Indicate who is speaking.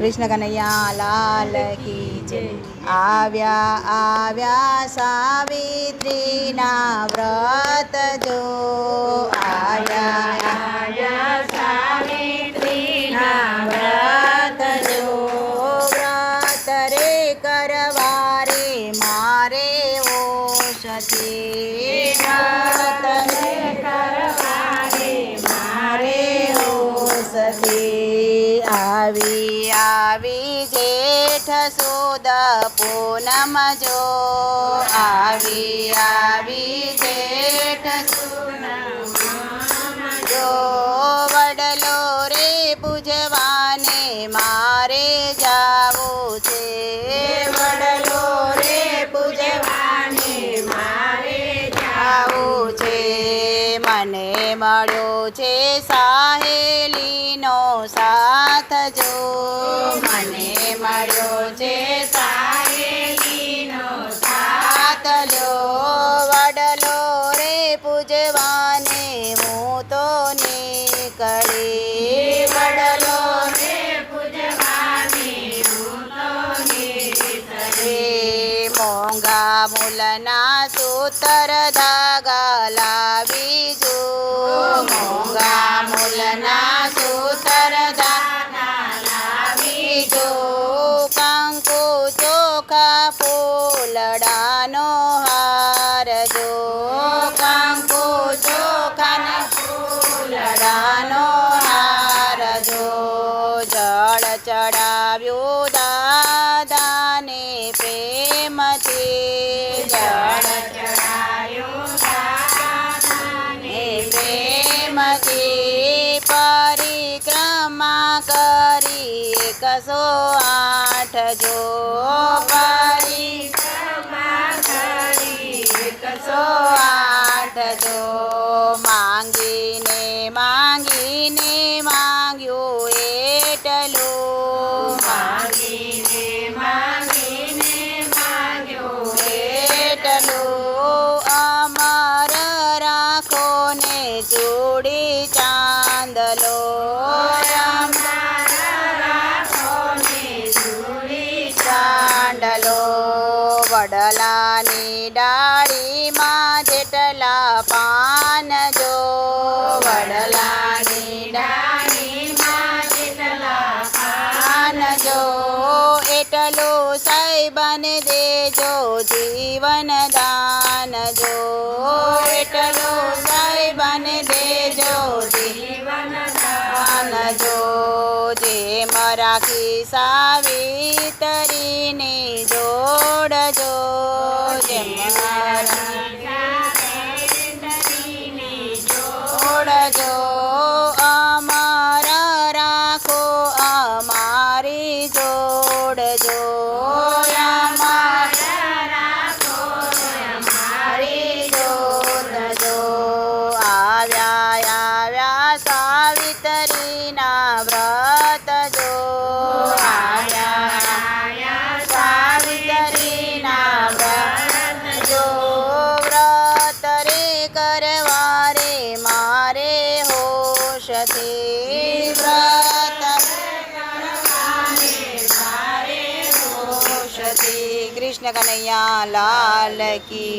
Speaker 1: કૃષ્ણ કનૈયા લાલ કી જય. આવ્યા આવ્યા સાવિત્રીના વ્રત જો. આવ્યા આવ્યા સાવિત્રીના વ્રત જો. વ્રત રે કરવા રે મારે ઓ સતી સતી આવી આવી જેઠ સુદ પૂનમ જો. આવી આવી જેઠ જો. વડલો રે પૂજવાને મારે જાવું છે. વડલો રે પૂજવાને મારે જાવું છે. મને મળ્યો છે સાહેલીનો જો મને મળ્યો છે સારેલીનો જો વડલો રે પૂજવાને હું તો નીકળી. વડલો રે પૂજવાને હું તો નીકળી. મોંઘા મૂલના સૂતર ધાગા લાવી જો મોંઘા પ્રેમથી પરિક્રમા કરી એકસો આઠ જો પરિક્રમા કરી એકસો આઠ જો ચૂડી ચાંદલો ચાંદલો વડલાની ડાળીમાં જેટલા પાન જો વડલાની પાન જો એટલું સાહેબને દેજો જીવન સાવિતરીને જોડજો. જેમ જોડજો. અમર રાખો અમારી જોડજો. કૃષ્ણ કનૈયા લાલ કી